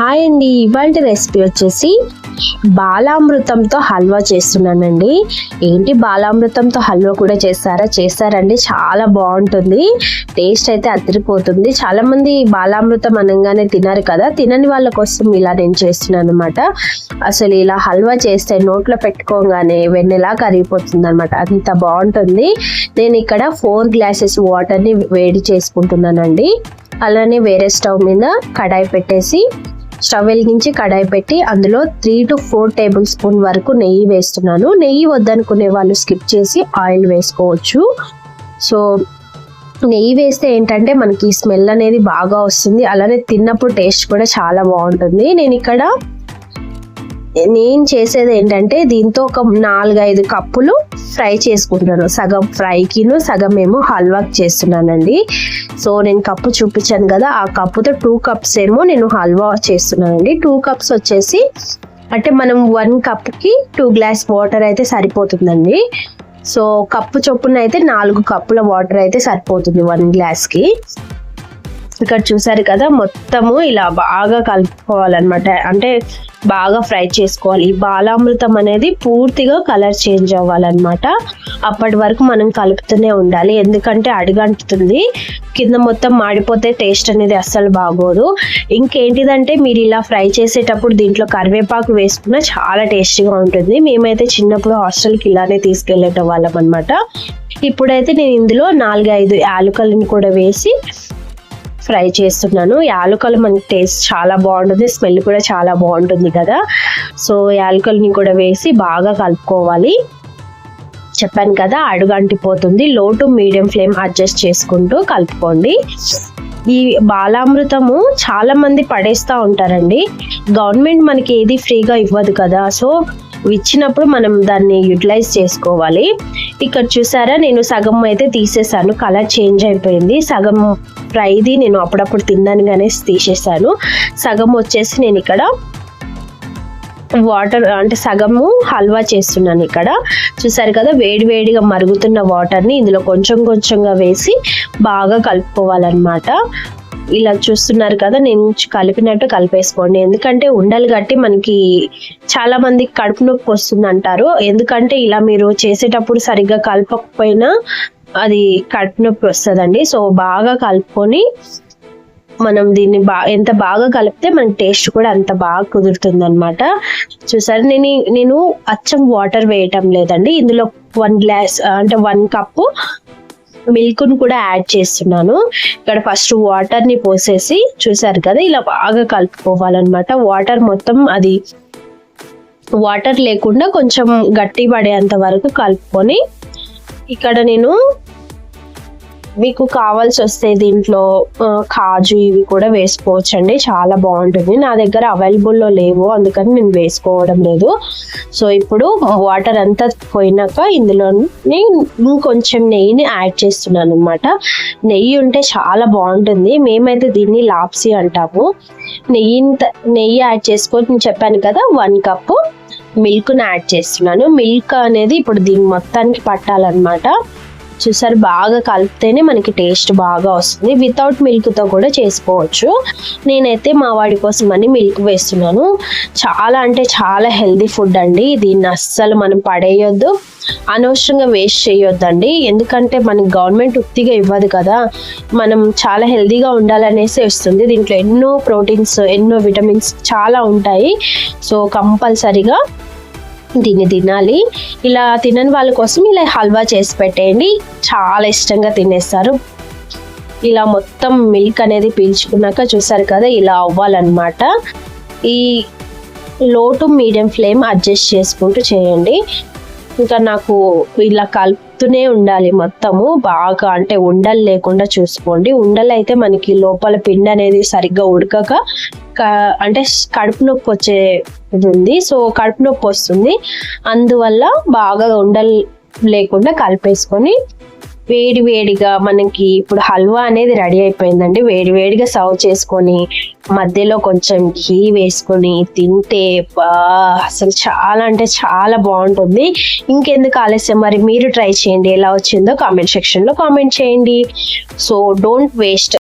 Hi అండి ఇవాళ recipe వచ్చేసి బాలామృతంతో హల్వా చేస్తున్నానండి. ఏంటి బాలామృతంతో హల్వా కూడా చేస్తారా? చేస్తారండి చాలా బాగుంటుంది. టేస్ట్ అయితే అదిరిపోతుంది. చాలామంది బాలామృతం అనగానే తినరు కదా తినని వాళ్ళ కోసం ఇలా నేను చేస్తున్నాను అనమాట అసలు ఇలా హల్వా చేస్తే నోట్లో పెట్టుకోగానే వెన్నెలా కరిగిపోతుంది అనమాట అంత బాగుంటుంది. నేను ఇక్కడ ఫోర్ గ్లాసెస్ వాటర్ని వేడి చేసుకుంటున్నానండి. అలానే వేరే స్టవ్ మీద కడాయి పెట్టేసి స్టవ్ వెలిగించి కడాయి పెట్టి అందులో three to four tablespoon వరకు నెయ్యి వేస్తున్నాను. నెయ్యి వద్దనుకునే వాళ్ళు స్కిప్ చేసి ఆయిల్ వేసుకోవచ్చు. సో నెయ్యి వేస్తే ఏంటంటే మనకి స్మెల్ అనేది బాగా వస్తుంది. అలానే తిన్నప్పుడు టేస్ట్ కూడా చాలా బాగుంటుంది. నేను ఇక్కడ నేను చేసేది ఏంటంటే దీంతో ఒక నాలుగైదు కప్పులు ఫ్రై చేసుకుంటాను. సగం ఫ్రైకిను సగం ఏమో హల్వాకి చేస్తున్నానండి. సో నేను కప్పు చూపించాను కదా ఆ కప్పుతో టూ కప్స్ ఏమో నేను హల్వా చేస్తున్నానండి. టూ కప్స్ వచ్చేసి అంటే మనం వన్ కప్కి టూ గ్లాస్ వాటర్ అయితే సరిపోతుందండి. సో కప్పు చొప్పున అయితే నాలుగు కప్పుల వాటర్ అయితే సరిపోతుంది వన్ గ్లాస్కి. ఇక్కడ చూసారు కదా మొత్తము ఇలా బాగా కలుపుకోవాలన్నమాట. అంటే బాగా ఫ్రై చేసుకోవాలి. ఈ బాలామృతం అనేది పూర్తిగా కలర్ చేంజ్ అవ్వాలన్నమాట. అప్పటి వరకు మనం కలుపుతూనే ఉండాలి. ఎందుకంటే అడుగంటుతుంది. కింద మొత్తం మాడిపోతే టేస్ట్ అనేది అస్సలు బాగోదు. ఇంకేంటిదంటే మీరు ఇలా ఫ్రై చేసేటప్పుడు దీంట్లో కరివేపాకు వేసుకున్న చాలా టేస్టీగా ఉంటుంది. మేమైతే చిన్నప్పుడు హాస్టల్కి ఇలానే తీసుకెళ్ళేట వాళ్ళం అనమాట ఇప్పుడైతే నేను ఇందులో నాలుగైదు యాలుకలను కూడా వేసి ఫ్రై చేస్తున్నాను. యాలకలు మనకి టేస్ట్ చాలా బాగుంటుంది. స్మెల్ కూడా చాలా బాగుంటుంది కదా. సో యాలకల్ని కూడా వేసి బాగా కలుపుకోవాలి. చెప్పాను కదా అడుగంటిపోతుంది లో టు మీడియం ఫ్లేమ్ అడ్జస్ట్ చేసుకుంటూ కలుపుకోండి. ఈ బాలామృతము చాలా మంది పడేస్తూ ఉంటారండి. గవర్నమెంట్ మనకి ఏది ఫ్రీగా ఇవ్వదు కదా. సో ఇచ్చినప్పుడు మనం దాన్ని యూటిలైజ్ చేసుకోవాలి. ఇక్కడ చూసారా నేను సగం అయితే తీసేసాను. కలర్ చేంజ్ అయిపోయింది. సగం ఫ్రైది నేను అప్పుడప్పుడు తిన్నాను కానీ తీసేసాను. సగం వచ్చేసి నేను ఇక్కడ వాటర్ అంటే సగము హల్వా చేస్తున్నాను ఇక్కడ. చూసారు కదా వేడివేడిగా మరుగుతున్న వాటర్ని ఇందులో కొంచెం కొంచెంగా వేసి బాగా కలుపుకోవాలన్నమాట. ఇలా చూస్తున్నారు కదా నేను కలిపినట్టు కలిపేసుకోండి. ఎందుకంటే ఉండలు గట్టి మనకి చాలా మందికి కడుపు నొప్పి వస్తుంది అంటారు ఎందుకంటే ఇలా మీరు చేసేటప్పుడు సరిగ్గా కలపకపోయినా అది కడుపు నొప్పి వస్తుందండి. సో బాగా కలుపుకొని మనం దీన్ని బాగా ఎంత బాగా కలిపితే మనకి టేస్ట్ కూడా అంత బాగా కుదురుతుంది అనమాట చూసారు నేను నేను అచ్చం వాటర్ వేయటం లేదండి. ఇందులో వన్ గ్లాస్ అంటే వన్ కప్పు మిల్క్ను కూడా యాడ్ చేస్తున్నాను. ఇక్కడ ఫస్ట్ వాటర్ని పోసేసి చూసారు కదా ఇలా బాగా కలుపుకోవాలన్నమాట. వాటర్ మొత్తం అది వాటర్ లేకుండా కొంచెం గట్టి పడేంత వరకు కలుపుకొని ఇక్కడ నేను మీకు కావాల్సి వస్తే దీంట్లో కాజు ఇవి కూడా వేసుకోవచ్చు అండి చాలా బాగుంటుంది. నా దగ్గర అవైలబుల్లో లేవు. అందుకని నేను వేసుకోవడం లేదు. సో ఇప్పుడు వాటర్ అంతా పోయినాక ఇందులో ఇంకొంచెం నెయ్యిని యాడ్ చేస్తున్నాను అనమాట నెయ్యి ఉంటే చాలా బాగుంటుంది. మేమైతే దీన్ని లాప్సీ అంటాము. నెయ్యి నెయ్యి యాడ్ చేసుకొని నేను చెప్పాను కదా వన్ కప్పు మిల్క్ని యాడ్ చేస్తున్నాను. మిల్క్ అనేది ఇప్పుడు దీన్ని మొత్తానికి పట్టాలన్నమాట. చూసారు బాగా కలిపితేనే మనకి టేస్ట్ బాగా వస్తుంది. వితౌట్ మిల్క్తో కూడా చేసుకోవచ్చు. నేనైతే మా వాడి కోసం అని మిల్క్ వేస్తున్నాను. చాలా అంటే చాలా హెల్దీ ఫుడ్ అండి. దీన్ని అస్సలు మనం పడేయొద్దు. అనవసరంగా వేస్ట్ చేయొద్దండి. ఎందుకంటే మనకి గవర్నమెంట్ ఉత్తిగా ఇవ్వదు కదా. మనం చాలా హెల్దీగా ఉండాలనేసి వస్తుంది. దీంట్లో ఎన్నో ప్రోటీన్స్ ఎన్నో విటమిన్స్ చాలా ఉంటాయి. సో కంపల్సరీగా దీన్ని తినాలి. ఇలా తినని వాళ్ళ కోసం ఇలా హల్వా చేసి పెట్టేయండి. చాలా ఇష్టంగా తినేస్తారు. ఇలా మొత్తం మిల్క్ అనేది పీల్చుకున్నాక చూసారు కదా ఇలా అవ్వాలన్నమాట. ఈ లో టు మీడియం ఫ్లేమ్ అడ్జస్ట్ చేసుకుంటూ చేయండి. ఇంకా నాకు ఇలా కలుపుతూనే ఉండాలి మొత్తము. బాగా అంటే ఉండలు లేకుండా చూసుకోండి. ఉండలు అయితే మనకి లోపల పిండి అనేది సరిగ్గా ఉడకక అంటే కడుపు నొప్పి వచ్చే ఉంది. సో కడుపు నొప్పి వస్తుంది. అందువల్ల బాగా ఉండలు లేకుండా కలిపేసుకొని వేడి వేడిగా మనకి ఇప్పుడు హల్వా అనేది రెడీ అయిపోయిందండి. వేడి వేడిగా సర్వ్ చేసుకొని మధ్యలో కొంచెం ఘీ వేసుకొని తింటే అసలు చాలా అంటే చాలా బాగుంటుంది. ఇంకెందుకు ఆలస్యం? మరి మీరు ట్రై చేయండి. ఎలా వచ్చిందో కామెంట్ సెక్షన్లో కామెంట్ చేయండి. So don't waste.